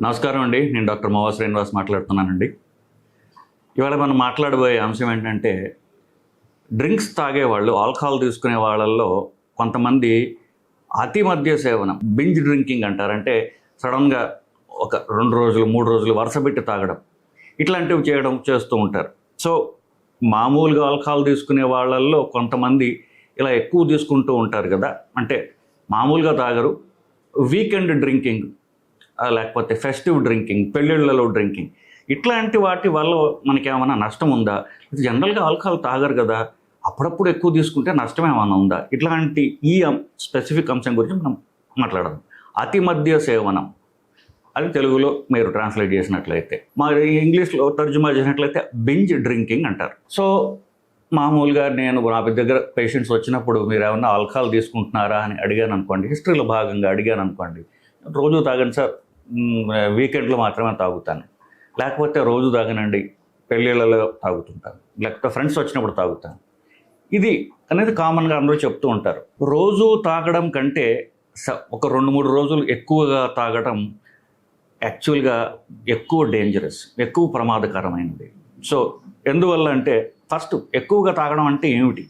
నమస్కారం అండి. నేను డాక్టర్ మోవా శ్రీనివాస్ మాట్లాడుతున్నానండి. ఇవాళ మనం మాట్లాడబోయే అంశం ఏంటంటే డ్రింక్స్ తాగే వాళ్ళు ఆల్కహాల్ తీసుకునే వాళ్ళల్లో కొంతమంది అతి మద్య సేవనం బింజ్ డ్రింకింగ్ అంటారు. అంటే సడన్గా ఒక రెండు రోజులు మూడు రోజులు వరుస పెట్టి తాగడం. ఇట్లాంటివి చేయడం చేస్తూ ఉంటారు. సో మామూలుగా ఆల్కహాల్ తీసుకునే వాళ్ళల్లో కొంతమంది ఇలా ఎక్కువ తీసుకుంటూ ఉంటారు కదా. అంటే మామూలుగా తాగరు. వీకెండ్ డ్రింకింగ్ లేకపోతే ఫెస్టివ్ డ్రింకింగ్ పెళ్ళిళ్ళలో డ్రింకింగ్. ఇట్లాంటి వాటి వల్ల మనకి ఏమైనా నష్టం ఉందా? జనరల్గా ఆల్కహాల్ తాగరు కదా అప్పుడప్పుడు ఎక్కువ తీసుకుంటే నష్టం ఏమైనా ఉందా? ఇట్లాంటి ఈ స్పెసిఫిక్ అంశం గురించి మనం మాట్లాడదాం. అతి మధ్య సేవనం. అది తెలుగులో మీరు ట్రాన్స్లేట్ చేసినట్లయితే మరి ఇంగ్లీష్లో తర్జుమా చేసినట్లయితే బింజ్ డ్రింకింగ్ అంటారు. సో మామూలుగా నేను నా దగ్గర పేషెంట్స్ వచ్చినప్పుడు మీరు ఏమన్నా ఆల్కహాల్ తీసుకుంటున్నారా అని అడిగాను అనుకోండి హిస్టరీలో భాగంగా అడిగాను అనుకోండి రోజు తాగండి సార్ వీకెండ్లో మాత్రమే తాగుతాను. లేకపోతే రోజు తాగనండి పెళ్ళిళ్ళలో తాగుతుంటాను. లేకపోతే ఫ్రెండ్స్ వచ్చినప్పుడు తాగుతాను. ఇది అనేది కామన్గా అందరూ చెప్తూ ఉంటారు. రోజు తాగడం కంటే స- ఒక రెండు మూడు రోజులు ఎక్కువగా తాగడం యాక్చువల్గా ఎక్కువ డేంజరస్ ఎక్కువ ప్రమాదకరమైనది. సో ఎందువల్ల అంటే ఫస్ట్ ఎక్కువగా తాగడం అంటే ఏమిటి?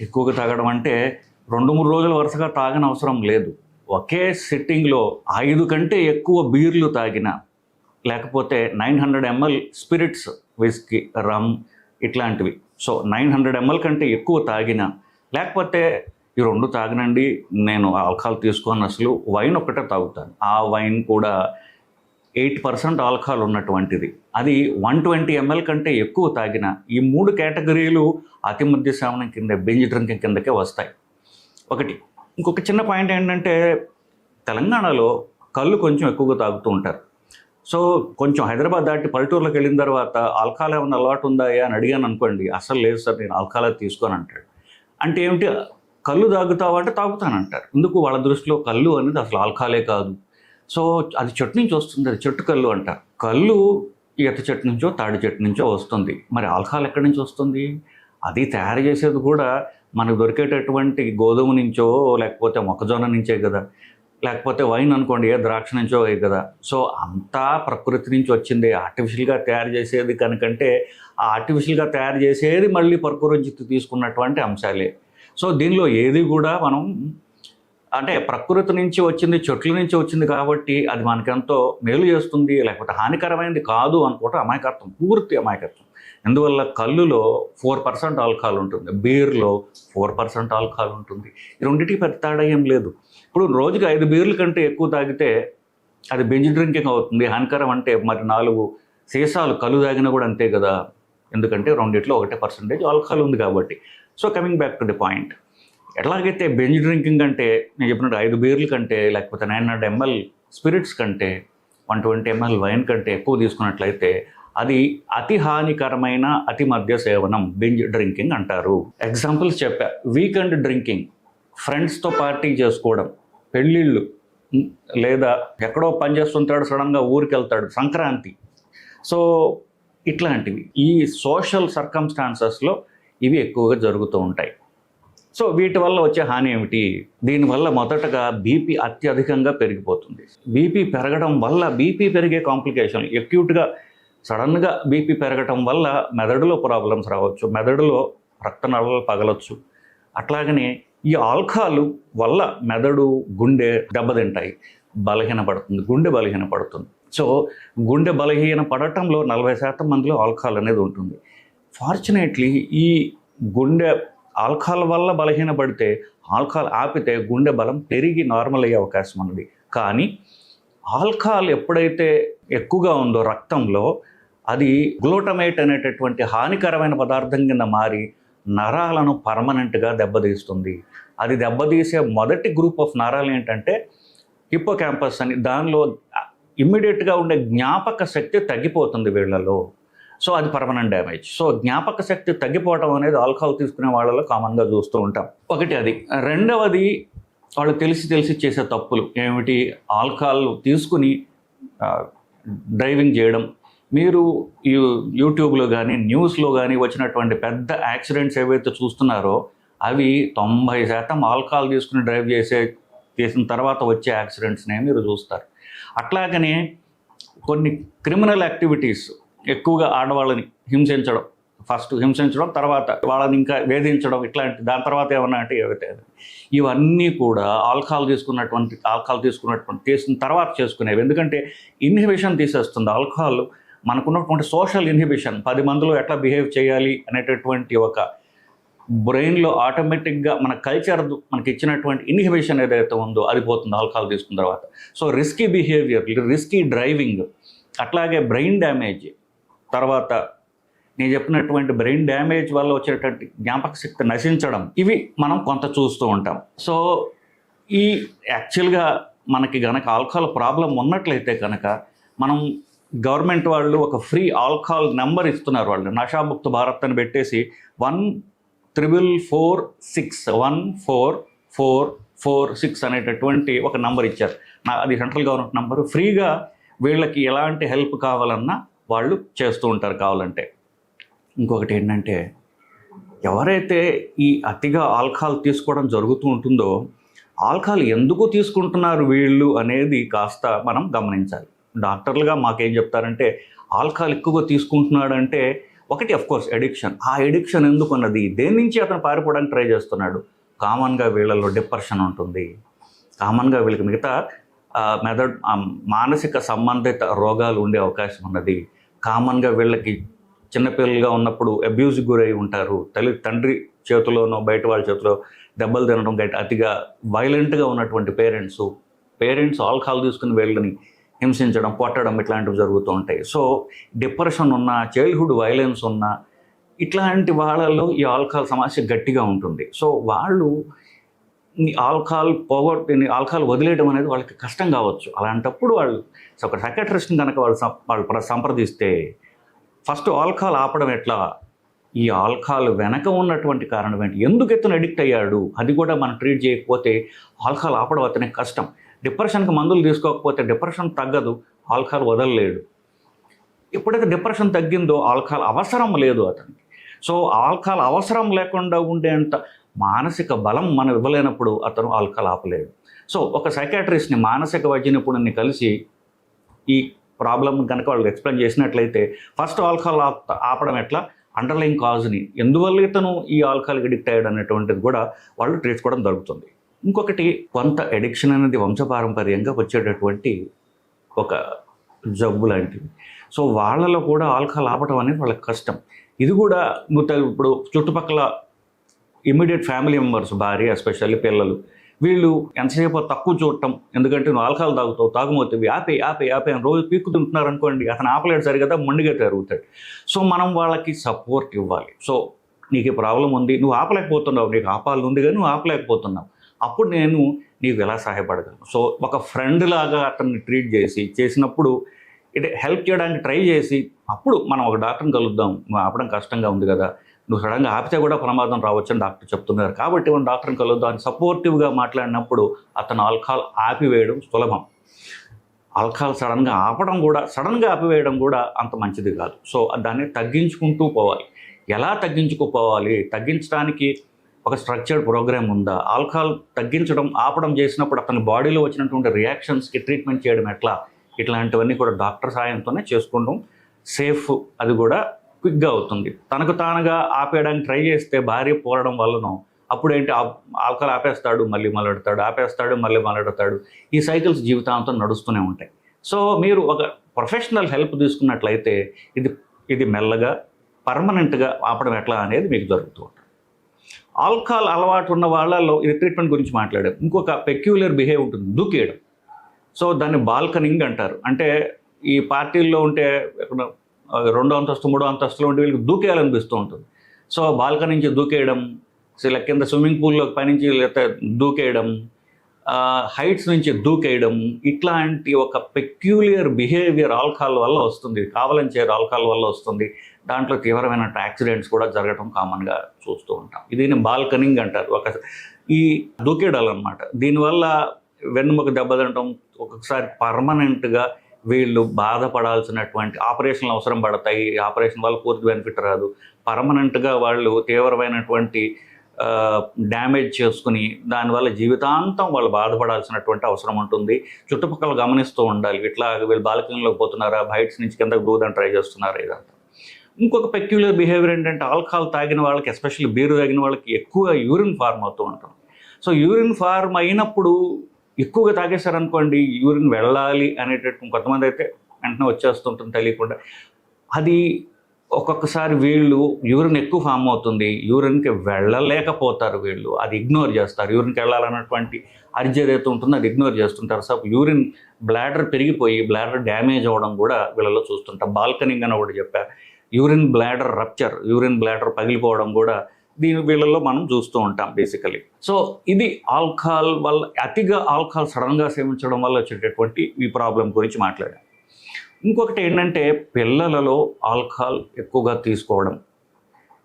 ఎక్కువగా తాగడం అంటే రెండు మూడు రోజులు వరుసగా తాగని అవసరం లేదు. ఒకే సిట్టింగ్లో ఐదు కంటే ఎక్కువ బీర్లు తాగిన లేకపోతే nine hundred ML spirits whisky rum ఇట్లాంటివి. సో నైన్ హండ్రెడ్ ఎంఎల్ కంటే ఎక్కువ తాగిన లేకపోతే ఈ రెండు తాగనండి నేను ఆల్కహాల్ తీసుకొని అసలు వైన్ ఒక్కటే తాగుతాను. ఆ వైన్ కూడా ఎయిట్ పర్సెంట్ ఆల్కహాల్ ఉన్నటువంటిది. అది వన్ ట్వంటీ ఎంఎల్ కంటే ఎక్కువ తాగిన ఈ మూడు కేటగిరీలు అతి మధ్య సేవనం కింద బెంజ్ డ్రింకింగ్ కిందకే వస్తాయి. ఒకటి ఇంకొక చిన్న పాయింట్ ఏంటంటే తెలంగాణలో కళ్ళు కొంచెం ఎక్కువగా తాగుతూ ఉంటారు. సో కొంచెం హైదరాబాద్ దాటి పల్లెటూరులోకి వెళ్ళిన తర్వాత ఆల్కహాల్ ఏమైనా అలవాటు ఉందా అని అడిగాను అనుకోండి అసలు లేదు సార్ నేను ఆల్కహాల్ తీసుకొని అంటాడు. అంటే ఏమిటి? కళ్ళు తాగుతావు అంటే తాగుతానంటారు ఎందుకు? వాళ్ళ దృష్టిలో కళ్ళు అనేది అసలు ఆల్కహాలే కాదు. సో అది చెట్టు నుంచి వస్తుంది అది చెట్టు కళ్ళు అంటారు కళ్ళు ఈత చెట్టు నుంచో తాడి చెట్టు నుంచో వస్తుంది. మరి ఆల్కహాల్ ఎక్కడి నుంచి వస్తుంది? అది తయారు చేసేది కూడా మనకు దొరికేటటువంటి గోధుమ నుంచో లేకపోతే మొక్కజొన్న నుంచే కదా. లేకపోతే వైన్ అనుకోండి ఏ ద్రాక్ష నుంచో కదా. సో అంతా ప్రకృతి నుంచి వచ్చింది. ఆర్టిఫిషియల్గా తయారు చేసేది కనుకంటే ఆ ఆర్టిఫిషియల్గా తయారు చేసేది మళ్ళీ ప్రకృతి నుంచి తీసుకున్నటువంటి అంశాలే. సో దీనిలో ఏది కూడా మనం అంటే ప్రకృతి నుంచి వచ్చింది చెట్ల నుంచి వచ్చింది కాబట్టి అది మనకెంతో మేలు చేస్తుంది లేకపోతే హానికరమైనది కాదు అనుకోవటం అమాయకత్వం పూర్తి అమాయకత్వం. ఎందువల్ల కళ్ళులో ఫోర్ పర్సెంట్ ఆల్కహాల్ ఉంటుంది బీర్లో ఫోర్ పర్సెంట్ ఆల్కహాల్ ఉంటుంది. ఈ రెండింటికి పెద్ద తేడా ఏం లేదు. ఇప్పుడు రోజుకి ఐదు బీర్ల కంటే ఎక్కువ తాగితే అది బెంజ్ డ్రింకింగ్ అవుతుంది హానికరం అంటే మరి నాలుగు సీసాలు కళ్ళు తాగినా కూడా అంతే కదా. ఎందుకంటే రెండిట్లో ఒకటే పర్సెంటేజ్ ఆల్కహాల్ ఉంది కాబట్టి. So coming back to the point ఎట్లాగైతే బెంజ్ డ్రింకింగ్ అంటే నేను చెప్పినట్టు ఐదు బీర్ల కంటే లేకపోతే నైన్ హండ్రెడ్ ఎంఎల్ స్పిరిట్స్ కంటే వన్ ట్వంటీ ఎంఎల్ వైన్ కంటే ఎక్కువ తీసుకున్నట్లయితే అది అతి హానికరమైన అతి మద్య సేవనం బెంజ్ డ్రింకింగ్ అంటారు. ఎగ్జాంపుల్స్ చెప్పా. వీకెండ్ డ్రింకింగ్ ఫ్రెండ్స్తో పార్టీ చేసుకోవడం పెళ్ళిళ్ళు లేదా ఎక్కడో పని చేస్తుంటాడు సడన్గా ఊరికి వెళ్తాడు సంక్రాంతి. సో ఇట్లాంటివి. ఈ సోషల్ సర్కమ్స్టాన్సెస్లో ఇవి ఎక్కువగా జరుగుతూ ఉంటాయి. సో వీటి వల్ల వచ్చే హాని ఏమిటి? దీనివల్ల మొదటగా బీపీ అత్యధికంగా పెరిగిపోతుంది. బీపీ పెరగడం వల్ల బీపీ పెరిగే కాంప్లికేషన్ ఎక్యూట్గా సడన్గా బీపీ పెరగటం వల్ల మెదడులో ప్రాబ్లమ్స్ రావచ్చు మెదడులో రక్తనాళాలు పగలొచ్చు. అట్లాగనే ఈ ఆల్కహాల్ వల్ల మెదడు గుండె దెబ్బతింటాయి బలహీనపడుతుంది గుండె బలహీనపడుతుంది. సో గుండె బలహీన పడటంలో నలభై శాతం మందిలో ఆల్కహాల్ అనేది ఉంటుంది. ఫార్చునేట్లీ ఈ గుండె ఆల్కహాల్ వల్ల బలహీనపడితే ఆల్కహాల్ ఆపితే గుండె బలం పెరిగి నార్మల్ అయ్యే అవకాశం ఉన్నది. కానీ ఆల్కహాల్ ఎప్పుడైతే ఎక్కువగా ఉందో రక్తంలో అది గ్లూటమేట్ అనేటటువంటి హానికరమైన పదార్థం కింద మారి నరాలను పర్మనెంట్గా దెబ్బతీస్తుంది. అది దెబ్బతీసే మొదటి గ్రూప్ ఆఫ్ నరాలు ఏంటంటే హిప్పో క్యాంపస్ అని దానిలో ఇమ్మీడియట్గా ఉండే జ్ఞాపక శక్తి తగ్గిపోతుంది వీళ్ళలో. సో అది పర్మనెంట్ డ్యామేజ్ సో జ్ఞాపక శక్తి తగ్గిపోవడం అనేది ఆల్కహాల్ తీసుకునే వాళ్ళలో కామన్గా చూస్తూ ఉంటాం. ఒకటి అది. రెండవది వాళ్ళు తెలిసి తెలిసి చేసే తప్పులు. ఏమిటి? ఆల్కహాల్ తీసుకుని డ్రైవింగ్ చేయడం. మీరు యూ యూట్యూబ్లో కానీ న్యూస్లో కానీ వచ్చినటువంటి పెద్ద యాక్సిడెంట్స్ ఏవైతే చూస్తున్నారో అవి తొంభై శాతం ఆల్కహాల్ తీసుకుని డ్రైవ్ చేసే చేసిన తర్వాత వచ్చే యాక్సిడెంట్స్నే మీరు చూస్తారు. అట్లాగనే కొన్ని క్రిమినల్ యాక్టివిటీస్ ఎక్కువగా ఆడవాళ్ళని హింసించడం. ఫస్ట్ హింసించడం తర్వాత వాళ్ళని ఇంకా వేధించడం ఇట్లాంటి దాని తర్వాత ఏమన్నా అంటే ఏవైతే ఇవన్నీ కూడా ఆల్కహాల్ తీసుకున్నటువంటి ఆల్కహాల్ తీసుకున్నటువంటి తీసిన తర్వాత చేసుకునేవి. ఎందుకంటే ఇన్హిబిషన్ తీసేస్తుంది ఆల్కహాల్. మనకున్నటువంటి సోషల్ ఇన్హిబిషన్ పది మందిలో ఎట్లా బిహేవ్ చేయాలి అనేటటువంటి ఒక బ్రెయిన్లో ఆటోమేటిక్గా మన కల్చర్ మనకి ఇచ్చినటువంటి ఇన్హిబిషన్ ఏదైతే ఉందో అది పోతుంది ఆల్కహాల్ తీసుకున్న తర్వాత. So risky behaviour risky driving అట్లాగే బ్రెయిన్ డ్యామేజ్ తర్వాత నేను చెప్పినటువంటి బ్రెయిన్ డ్యామేజ్ వల్ల వచ్చేటటువంటి జ్ఞాపక శక్తి నశించడం ఇవి మనం కొంత చూస్తూ ఉంటాం. సో ఈ యాక్చువల్గా మనకి గనక ఆల్కహాల్ ప్రాబ్లం ఉన్నట్లయితే కనుక మనం గవర్నమెంట్ వాళ్ళు ఒక ఫ్రీ ఆల్కహాల్ నెంబర్ ఇస్తున్నారు వాళ్ళు. నషాముక్త భారత్ అని పెట్టేసి one triple four six one four four four six అనేటటువంటి ఒక నంబర్ ఇచ్చారు. నా అది సెంట్రల్ గవర్నమెంట్ నంబరు ఫ్రీగా వీళ్ళకి ఎలాంటి హెల్ప్ కావాలన్నా వాళ్ళు చేస్తూ ఉంటారు కావాలంటే. ఇంకొకటి ఏంటంటే ఎవరైతే ఈ అతిగా ఆల్కహాల్ తీసుకోవడం జరుగుతూ ఉంటుందో ఆల్కహాల్ ఎందుకు తీసుకుంటున్నారు వీళ్ళు అనేది కాస్త మనం గమనించాలి. డాక్టర్లుగా మాకేం చెప్తారంటే ఆల్కహాల్ ఎక్కువగా తీసుకుంటున్నాడంటే ఒకటి అఫ్ కోర్స్ ఎడిక్షన్ ఆ ఎడిక్షన్ ఎందుకు అన్నది దేని నుంచి అతను పారిపోవడానికి ట్రై చేస్తున్నాడు? కామన్గా వీళ్ళలో డిప్రెషన్ ఉంటుంది. కామన్గా వీళ్ళకి మిగతా మెదడ్ మానసిక సంబంధిత రోగాలు ఉండే అవకాశం ఉన్నది. కామన్గా వీళ్ళకి చిన్నపిల్లలుగా ఉన్నప్పుడు అబ్యూజ్ గురై ఉంటారు. తల్లి తండ్రి చేతిలోనో బయట వాళ్ళ చేతిలో దెబ్బలు తినడం గట్టి అతిగా వైలెంట్గా ఉన్నటువంటి పేరెంట్స్ పేరెంట్స్ ఆల్కహాల్ తీసుకుని వీళ్ళని హింసించడం కొట్టడం ఇట్లాంటివి జరుగుతూ ఉంటాయి. సో డిప్రెషన్ ఉన్న చైల్డ్హుడ్ వైలెన్స్ ఉన్న ఇట్లాంటి వాళ్ళలో ఈ ఆల్కహాల్ సమస్య గట్టిగా ఉంటుంది. సో వాళ్ళు ఈ ఆల్కహాల్ పోగొట్టి ఆల్కహాల్ వదిలేయడం అనేది వాళ్ళకి కష్టం కావచ్చు. అలాంటప్పుడు వాళ్ళు ఒక సెక్రటరిస్ట్ని కనుక వాళ్ళు వాళ్ళు సంప్రదిస్తే ఫస్ట్ ఆల్కహాల్ ఆపడం ఎట్లా? ఈ ఆల్కహాల్ వెనక ఉన్నటువంటి కారణం ఏంటి? ఎందుకు ఇతను అడిక్ట్ అయ్యాడు? అది కూడా మనం ట్రీట్ చేయకపోతే ఆల్కహాల్ ఆపడం అతనికి కష్టం. డిప్రెషన్కి మందులు తీసుకోకపోతే డిప్రెషన్ తగ్గదు ఆల్కహాల్ వదలలేడు. ఎప్పుడైతే డిప్రెషన్ తగ్గిందో ఆల్కహాల్ అవసరం లేదు అతనికి. సో ఆల్కహాల్ అవసరం లేకుండా ఉండేంత మానసిక బలం మనం ఇవ్వలేనప్పుడు అతను ఆల్కహాల్ ఆపలేడు సో ఒక సైకాట్రిస్ట్ని మానసిక వైద్య నిపుణుని కలిసి ఈ ప్రాబ్లం కనుక వాళ్ళు ఎక్స్ప్లెయిన్ చేసినట్లయితే ఫస్ట్ ఆల్కహాల్ ఆప్- ఆపడం ఎట్లా? అండర్లైన్ కాజ్ని. ఎందువల్ల ఇతను ఈ ఆల్కహాల్కి అడిక్ట్ అయ్యాడు అనేటువంటిది కూడా వాళ్ళు ట్రీట్ జరుగుతుంది. ఇంకొకటి కొంత ఎడిక్షన్ అనేది వంశపారంపర్యంగా వచ్చేటటువంటి ఒక జబ్బు లాంటిది. సో వాళ్ళలో కూడా ఆల్కహాల్ ఆపడం అనేది వాళ్ళకి కష్టం. ఇది కూడా నువ్వు ఇప్పుడు చుట్టుపక్కల ఇమ్మీడియట్ ఫ్యామిలీ మెంబర్స్ భార్య ఎస్పెషల్లీ పిల్లలు వీళ్ళు ఎంతసేపు తక్కువ చూడటం ఎందుకంటే నువ్వు ఆల్కహాల్ తాగుతావు తాగుమోతివి ఆపే ఆపే ఆపే అని రోజు పీక్కుతుంటున్నారు అనుకోండి అతను ఆపలేడు సరిగదా మొండిగా తిరుగుతాడు. సో మనం వాళ్ళకి సపోర్ట్ ఇవ్వాలి. సో నీకు ప్రాబ్లం ఉంది నువ్వు ఆపలేకపోతున్నావు నీకు ఆపాలని ఉంది కానీ నువ్వు ఆపలేకపోతున్నావు. అప్పుడు నేను నీకు ఎలా సహాయపడగలను? సో ఒక ఫ్రెండ్ లాగా అతన్ని ట్రీట్ చేసి చేసినప్పుడు ఇటు హెల్ప్ చేయడానికి ట్రై చేసి అప్పుడు మనం ఒక డాక్టర్ని కలుద్దాం ఆపడం కష్టంగా ఉంది కదా నువ్వు సడన్గా ఆపితే కూడా ప్రమాదం రావచ్చని డాక్టర్ చెప్తున్నారు. కాబట్టి మనం డాక్టర్ని కలుద్దాం అని సపోర్టివ్గా మాట్లాడినప్పుడు అతను ఆల్కహాల్ ఆపివేయడం సులభం. ఆల్కహాల్ సడన్గా ఆపడం కూడా సడన్గా ఆపివేయడం కూడా అంత మంచిది కాదు. సో దాన్ని తగ్గించుకుంటూ పోవాలి. ఎలా తగ్గించుకుపోవాలి? తగ్గించడానికి ఒక స్ట్రక్చర్డ్ ప్రోగ్రామ్ ఉందా? ఆల్కహాల్ తగ్గించడం ఆపడం చేసినప్పుడు అతని బాడీలో వచ్చినటువంటి రియాక్షన్స్కి ట్రీట్మెంట్ చేయడం ఎట్లా? ఇట్లాంటివన్నీ కూడా డాక్టర్ సాయంతోనే చేసుకోవడం సేఫ్ అది కూడా క్విక్గా అవుతుంది. తనకు తానుగా ఆపేయడానికి ట్రై చేస్తే భార్య పోరడం వల్లనో అప్పుడేంటి ఆల్కహాల్ ఆపేస్తాడు మళ్ళీ మలడతాడు ఆపేస్తాడు మళ్ళీ మలడతాడు ఈ సైకిల్స్ జీవితాంతం నడుస్తూనే ఉంటాయి. సో మీరు ఒక ప్రొఫెషనల్ హెల్ప్ తీసుకున్నట్లయితే ఇది ఇది మెల్లగా పర్మనెంట్గా ఆపడం ఎట్లా అనేది మీకు జరుగుతూ ఉంటుంది. ఆల్కహాల్ అలవాటు ఉన్న వాళ్ళలో ఇది ట్రీట్మెంట్ గురించి మాట్లాడారు. ఇంకొక పెక్యులర్ బిహేవ్ ఉంటుంది దూకేయడం. సో దాన్ని బాల్కనింగ్ అంటారు. అంటే ఈ పార్టీల్లో ఉంటే ఎక్కడ, రెండో అంతస్తు మూడో అంతస్తులో ఉంటే వీళ్ళకి దూకేయాలనిపిస్తూ ఉంటుంది. సో బాల్కనీ నుంచి దూకేయడం ఇలా కింద స్విమ్మింగ్ పూల్లో పైనుంచి లేకపోతే దూకేయడం హైట్స్ నుంచి దూకేయడం ఇట్లాంటి ఒక పెక్యులియర్ బిహేవియర్ ఆల్కహాల్ వల్ల వస్తుంది. కావాలని చేయరు ఆల్కహాల్ వల్ల వస్తుంది. దాంట్లో తీవ్రమైన యాక్సిడెంట్స్ కూడా జరగడం కామన్గా చూస్తూ ఉంటాం. ఇది బాల్కనింగ్ అంటారు. ఒక ఈ దూకేయడాలన్నమాట. దీనివల్ల వెన్నుముక దెబ్బతినటం ఒక్కొక్కసారి పర్మనెంట్గా వీళ్ళు బాధపడాల్సినటువంటి ఆపరేషన్లు అవసరం పడతాయి. ఆపరేషన్ వల్ల పూర్తి బెనిఫిట్ రాదు. పర్మనెంట్గా వాళ్ళు తీవ్రమైనటువంటి డ్యామేజ్ చేసుకుని దానివల్ల జీవితాంతం వాళ్ళు బాధపడాల్సినటువంటి అవసరం ఉంటుంది. చుట్టుపక్కల గమనిస్తూ ఉండాలి. ఇట్లా వీళ్ళు బాలకంలోకి పోతున్నారా? బయట్స్ నుంచి కిందకు దూదని ట్రై చేస్తున్నారా? ఇదంతా. ఇంకొక పెక్యులర్ బిహేవియర్ ఏంటంటే ఆల్కహాల్ తాగిన వాళ్ళకి ఎస్పెషల్లీ బీరు తాగిన వాళ్ళకి ఎక్కువ యూరిన్ ఫార్మ్ అవుతూ ఉంటాం సో యూరిన్ ఫార్మ్ అయినప్పుడు ఎక్కువగా తాగేశారనుకోండి యూరిన్ వెళ్ళాలి అనేటట్టు కొంతమంది అయితే వెంటనే వచ్చేస్తుంటుంది తెలియకుండా. అది ఒక్కొక్కసారి వీళ్ళు యూరిన్ ఎక్కువ ఫామ్ అవుతుంది యూరిన్కి వెళ్ళలేకపోతారు వీళ్ళు. అది ఇగ్నోర్ చేస్తారు. యూరిన్కి వెళ్ళాలన్నటువంటి అర్జర్ ఏదైతే ఉంటుందో అది ఇగ్నోర్ చేస్తుంటారు. సో యూరిన్ బ్లాడర్ పెరిగిపోయి బ్లాడర్ డ్యామేజ్ అవ్వడం కూడా వీళ్ళలో చూస్తుంటాం. బాల్కనింగ్ అని ఒకటి చెప్పా. Urine bladder rupture urine bladder పగిలిపోవడం కూడా దీని వీళ్ళలో మనం చూస్తూ ఉంటాం బేసికలీ సో ఇది ఆల్కహాల్ వల్ల అతిగా ఆల్కహాల్ సడన్గా సేవించడం వల్ల వచ్చేటటువంటి ఈ ప్రాబ్లం గురించి మాట్లాడాం. ఇంకొకటి ఏంటంటే పిల్లలలో ఆల్కహాల్ ఎక్కువగా తీసుకోవడం.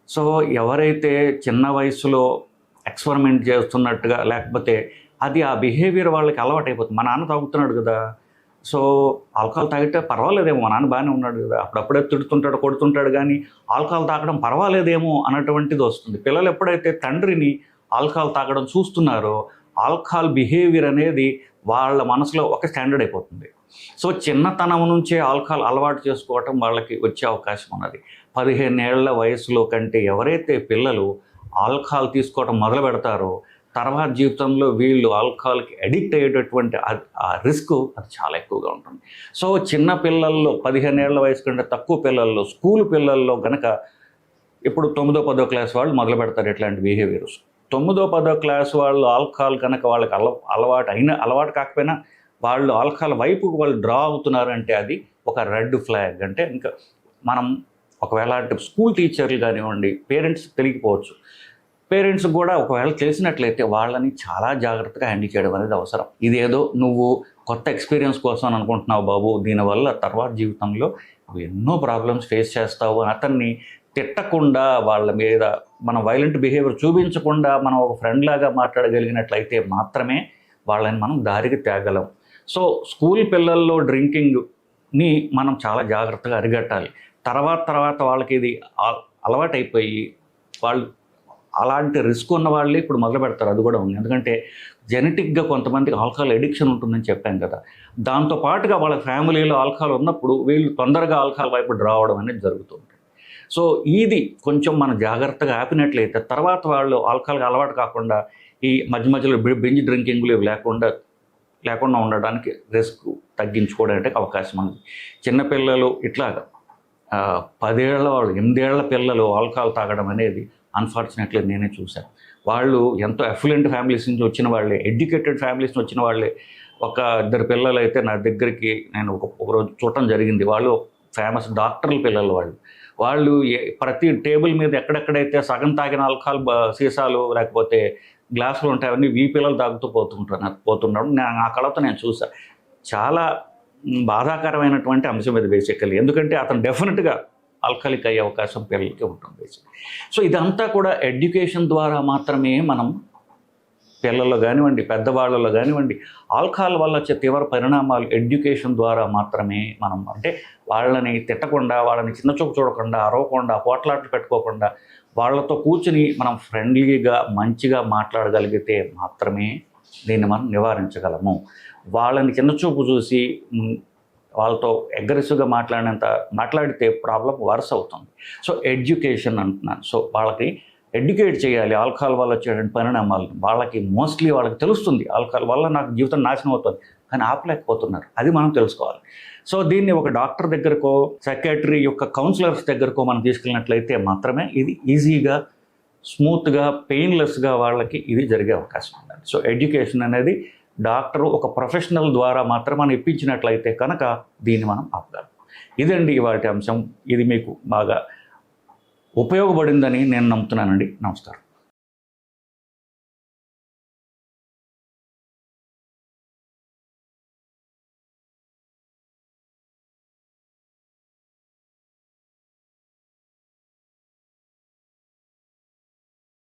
సో ఎవరైతే చిన్న వయసులో ఎక్స్పెరిమెంట్ చేస్తున్నట్టుగా లేకపోతే అది ఆ బిహేవియర్ వాళ్ళకి అలవాటైపోతుంది. మా నాన్న తాగుతున్నాడు కదా. సో ఆల్కహాల్ తాగితే పర్వాలేదేమో మా నాన్న బాగానే ఉన్నాడు కదా అప్పుడప్పుడే తిడుతుంటాడు కొడుతుంటాడు కానీ ఆల్కహాల్ తాగడం పర్వాలేదేమో అన్నటువంటిది వస్తుంది. పిల్లలు ఎప్పుడైతే తండ్రిని ఆల్కహాల్ తాగడం చూస్తున్నారో ఆల్కహాల్ బిహేవియర్ అనేది వాళ్ళ మనసులో ఒక స్టాండర్డ్ అయిపోతుంది. సో చిన్నతనం నుంచే ఆల్కహాల్ అలవాటు చేసుకోవటం వాళ్ళకి వచ్చే అవకాశం ఉన్నది. పదిహేను ఏళ్ళ వయసులో కంటే ఎవరైతే పిల్లలు ఆల్కహాల్ తీసుకోవటం మొదలు పెడతారో తర్వాత జీవితంలో వీళ్ళు ఆల్కహాల్కి అడిక్ట్ అయ్యేటటువంటి ఆ- రిస్క్ అది చాలా ఎక్కువగా ఉంటుంది. సో చిన్న పిల్లల్లో పదిహేను ఏళ్ళ వయసు కంటే తక్కువ పిల్లల్లో స్కూల్ పిల్లల్లో గనక ఇప్పుడు తొమ్మిదో పదో క్లాస్ వాళ్ళు మొదలు పెడతారు ఇట్లాంటి బిహేవియర్స్. తొమ్మిదో పదో క్లాస్ వాళ్ళు ఆల్కహాల్ కనుక వాళ్ళకి అల అలవాటు అయిన అలవాటు కాకపోయినా వాళ్ళు ఆల్కహాల్ వైపు వాళ్ళు డ్రా అవుతున్నారంటే అది ఒక రెడ్ ఫ్లాగ్. అంటే ఇంకా మనం ఒకవేళ అంటే స్కూల్ టీచర్లు కానివ్వండి పేరెంట్స్ తెలియకపోవచ్చు. పేరెంట్స్ కూడా ఒకవేళ తెలిసినట్లయితే వాళ్ళని చాలా జాగ్రత్తగా హ్యాండిల్ చేయడం అనేది అవసరం. ఇదేదో నువ్వు కొత్త ఎక్స్పీరియన్స్ కోసం అని అనుకుంటున్నావు బాబు దీనివల్ల తర్వాత జీవితంలో ఎన్నో ప్రాబ్లమ్స్ ఫేస్ చేస్తావు అతన్ని తిట్టకుండా వాళ్ళ మీద మన వైలెంట్ బిహేవియర్ చూపించకుండా మనం ఒక ఫ్రెండ్ లాగా మాట్లాడగలిగినట్లయితే మాత్రమే వాళ్ళని మనం దారికి తేగలం సో స్కూల్ పిల్లల్లో డ్రింకింగ్ని మనం చాలా జాగ్రత్తగా అరిగట్టాలి తర్వాత తర్వాత వాళ్ళకి ఇది అలవాటైపోయి వాళ్ళు అలాంటి రిస్క్ ఉన్న వాళ్ళే ఇప్పుడు మొదలు పెడతారు అది కూడా ఉంది. ఎందుకంటే జెనెటిక్గా కొంతమందికి ఆల్కహాల్ ఎడిక్షన్ ఉంటుందని చెప్పాను కదా. దాంతో పాటుగా వాళ్ళ ఫ్యామిలీలో ఆల్కహాల్ ఉన్నప్పుడు వీళ్ళు తొందరగా ఆల్కహాల్ వైపు డ్రా అవడం అనేది జరుగుతుంది. సో ఇది కొంచెం మనం జాగ్రత్తగా ఆపినట్లయితే తర్వాత వాళ్ళు ఆల్కహాల్కి అలవాటు కాకుండా ఈ మధ్య మధ్యలో బెంజ్ బింజ్ డ్రింకింగ్లు ఇవి లేకుండా లేకుండా ఉండడానికి రిస్క్ తగ్గించుకోవడానికి అవకాశం ఉంది. చిన్నపిల్లలు ఇట్లాగా పదేళ్ళ వాళ్ళు ఎనిమిదేళ్ళ పిల్లలు ఆల్కహాల్ తాగడం అనేది అన్ఫార్చునేట్లీ నేనే చూశాను. వాళ్ళు ఎంతో అఫ్లుయెంట్ ఫ్యామిలీస్ నుంచి వచ్చిన వాళ్ళే ఎడ్యుకేటెడ్ ఫ్యామిలీస్ నుంచి వచ్చిన వాళ్ళే. ఒక ఇద్దరు పిల్లలు అయితే నా దగ్గరికి నేను ఒక ఒకరోజు చూడటం జరిగింది. వాళ్ళు ఫేమస్ డాక్టర్ల పిల్లలు వాళ్ళు. వాళ్ళు ప్రతి టేబుల్ మీద ఎక్కడెక్కడైతే సగం తాగిన ఆల్కహాల్ బ- సీసాలు లేకపోతే గ్లాసులు ఉంటాయి అవన్నీ వీ పిల్లలు తాగుతూ పోతుంటారు పోతున్నాడు నేను ఆ కళతో నేను చూసాను చాలా బాధాకరమైనటువంటి అంశం ఇది బేసికల్లీ. ఎందుకంటే అతను డెఫినెట్గా ఆల్కలిక్ అయ్యే అవకాశం పిల్లలకి ఉంటుంది. సో ఇదంతా కూడా ఎడ్యుకేషన్ ద్వారా మాత్రమే మనం పిల్లల్లో కానివ్వండి పెద్దవాళ్ళలో కానివ్వండి ఆల్కహాల్ వల్ల వచ్చే తీవ్ర పరిణామాలు ఎడ్యుకేషన్ ద్వారా మాత్రమే మనం అంటే వాళ్ళని తిట్టకుండా వాళ్ళని చిన్న చూపు చూడకుండా అరవకుండా పోట్లాట్లు పెట్టుకోకుండా వాళ్ళతో కూర్చుని మనం ఫ్రెండ్లీగా మంచిగా మాట్లాడగలిగితే మాత్రమే దీన్ని మనం నివారించగలము. వాళ్ళని చిన్న చూపు చూసి వాళ్ళతో అగ్రెసివ్గా మాట్లాడినంత మాట్లాడితే ప్రాబ్లం వర్స్ అవుతుంది. సో ఎడ్యుకేషన్ అంటున్నాను. సో వాళ్ళకి ఎడ్యుకేట్ చేయాలి. ఆల్కహాల్ వల్ల వచ్చేటువంటి పరిణామాలు వాళ్ళకి మోస్ట్లీ వాళ్ళకి తెలుస్తుంది. ఆల్కహాల్ వల్ల నాకు జీవితం నాశనం అవుతుంది. కానీ ఆపలేకపోతున్నారు. అది మనం తెలుసుకోవాలి. సో దీన్ని ఒక డాక్టర్ దగ్గరకో సెక్రటరీ యొక్క కౌన్సిలర్స్ దగ్గరకో మనం తీసుకెళ్ళినట్లయితే మాత్రమే ఇది ఈజీగా స్మూత్గా పెయిన్లెస్గా వాళ్ళకి ఇది జరిగే అవకాశం ఉంది సో ఎడ్యుకేషన్ అనేది డాక్టర్ ఒక ప్రొఫెషనల్ ద్వారా మాత్రం మనం ఇప్పించినట్లయితే కనుక దీన్ని మనం ఆపగలం ఇదండి ఇవాటి అంశం. ఇది మీకు బాగా ఉపయోగపడిందని నేను నమ్ముతున్నానండి. నమస్కారం.